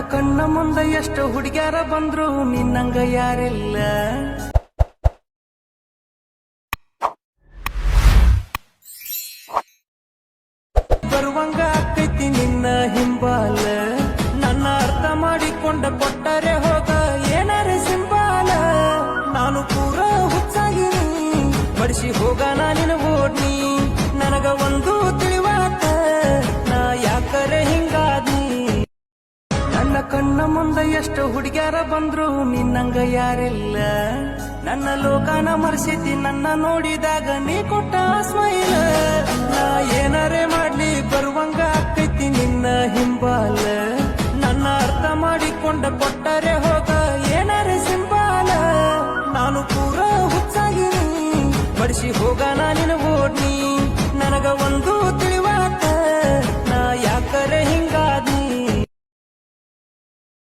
ಕಣ್ಣ ಮುಂದೆ ಎಷ್ಟು ಹುಡುಗ್ಯಾರ ಬಂದ್ರು, ನಿನ್ನಂಗ ಯಾರಿಲ್ಲ. ಬರುವಂಗ ಆಕೈತಿ ನಿನ್ನ ಹಿಂಬಾಲ. ನನ್ನ ಅರ್ಥ ಮಾಡಿಕೊಂಡ ಕೊಟ್ಟರೆ ಕಣ್ಣ ಮುಂದೆ ಎಷ್ಟು ಹುಡುಗ್ಯಾರ ಬಂದ್ರು ನಿನ್ನಂಗ ಯಾರಿಲ್ಲ. ನನ್ನ ಲೋಕನ ಮರ್ಸಿದ್ದಿ, ನನ್ನ ನೋಡಿದಾಗ ನೀ ಕೊಟ್ಟ ಸ್ಮೈಲ್ ನಾ ಏನಾರೇ ಮಾಡ್ಲಿ, ಬರುವಂಗ ಆಕೈತಿ ನಿನ್ನ ಹಿಂಬಾಲ. ನನ್ನ ಅರ್ಥ ಮಾಡಿಕೊಂಡ ಕೊಟ್ಟರೆ ಹೋಗ, ಏನಾರೇ ಸಿಂಬಾಲ. ನಾನು ಪೂರ ಹುಚ್ಚಾಗಿನಿ ಬಡಿಸಿ ಹೋಗ